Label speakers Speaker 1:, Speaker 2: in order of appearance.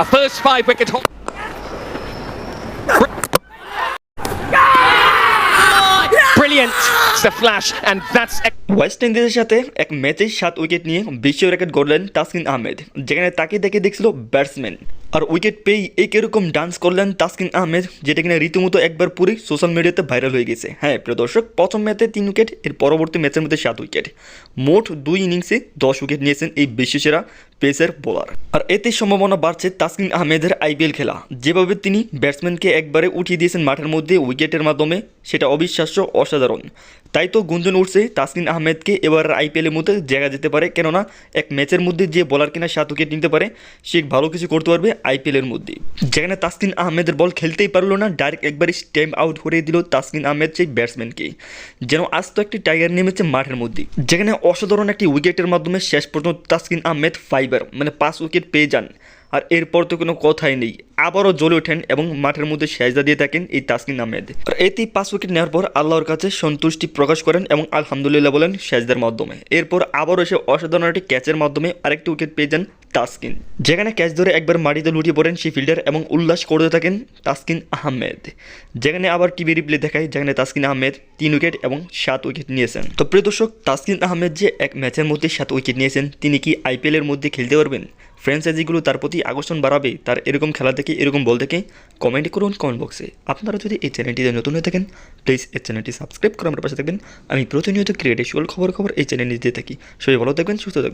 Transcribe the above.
Speaker 1: A first five wicket haul. Brilliant. It's the flash, and that's
Speaker 2: West ইন্ডিজের সাথে এক ম্যাচে সাত উইকেট নিয়ে বিশ্ব রেকর্ড গড়লেন তাসকিন আহমেদ যেখানে তাকে দেখে দেখছিল ব্যাটসম্যান আর উইকেট পেয়েই এই কীরকম ডান্স করলেন তাসকিন আহমেদ, যেটা কিনা রীতিমতো একবার পুরো সোশ্যাল মিডিয়াতে ভাইরাল হয়ে গেছে। হ্যাঁ প্রিয় দর্শক, প্রথম ম্যাচে তিন উইকেট এর পরবর্তী ম্যাচের মধ্যে সাত উইকেট মোট দুই ইনিংসে দশ উইকেট নিয়েছেন এই বিশ্বসেরা পেসের বোলার আর এতে সম্ভাবনা বাড়ছে তাসকিন আহমেদের আইপিএল খেলা। যেভাবে তিনি ব্যাটসম্যানকে একবারে উঠিয়ে দিয়েছেন মাঠের মধ্যে উইকেটের মাধ্যমে, সেটা অবিশ্বাস্য অসাধারণ। তাই তো গুঞ্জন উঠছে তাসকিন আহমেদকে এবার আইপিএলের মধ্যে জায়গা যেতে পারে, কেননা এক ম্যাচের মধ্যে যে বলার কিনা সাত উইকেট নিতে পারে, সে ভালো কিছু করতে পারবে আইপিএলের মধ্যে। যেখানে তাসকিন আহমেদের বল খেলতেই পারল না ডাইরেক্ট একবারই স্টেম আউট করে দিল তাসকিন আহমেদ সেই ব্যাটসম্যানকে যেন আজ তো একটি টাইগার নেমেছে মাঠের মধ্যে। যেখানে অসাধারণ একটি উইকেটের মাধ্যমে শেষ পর্যন্ত তাসকিন আহমেদ ফাইবার মানে পাঁচ উইকেট পেয়ে যান। আর এরপর তো কোনো কথাই নেই। আবারও জ্বলে ওঠেন এবং মাঠের মধ্যে সেজদা দিয়ে থাকেন এই তাসকিন আহমেদ। আর এতেই পাঁচ উইকেট নেওয়ার পর আল্লাহর কাছে সন্তুষ্টি প্রকাশ করেন এবং আলহামদুলিল্লাহ বলেন সেজদার মাধ্যমে। এরপর আবারও এসে অসাধারণ একটি ক্যাচের মাধ্যমে আরেকটি উইকেট পেয়ে যান তাসকিন। যেখানে ক্যাচ ধরে একবার মাটিতে লুটিয়ে পড়েন সেই ফিল্ডার এবং উল্লাস করতে থাকেন তাসকিন আহমেদ। যেখানে আবার টিভি রিপ্লে দেখায় যেখানে তাসকিন আহমেদ তিন উইকেট এবং সাত উইকেট নিয়েছেন। তো প্রিয় দর্শক, তাসকিন আহমেদ যে এক ম্যাচের মধ্যে সাত উইকেট নিয়েছেন, তিনি কি আইপিএলের মধ্যে খেলতে পারবেন? ফ্র্যাঞ্চাইজিগুলো তার প্রতি আকর্ষণ বাড়াবে? তার এরকম খেলা দেখে, এরকম বল দেখে কমেন্ট করুন কমেন্ট বক্সে। আপনারা যদি এই চ্যানেলটিতে নতুন হয়ে থাকেন, প্লিজ এই চ্যানেলটি সাবস্ক্রাইব করে আমার পাশে থাকবেন। আমি প্রতিনিয়ত ক্রিয়েটিভ খবর খবর এই চ্যানেলে দিয়ে থাকি। সবাই ভালো থাকবেন, সুস্থ থাকবেন।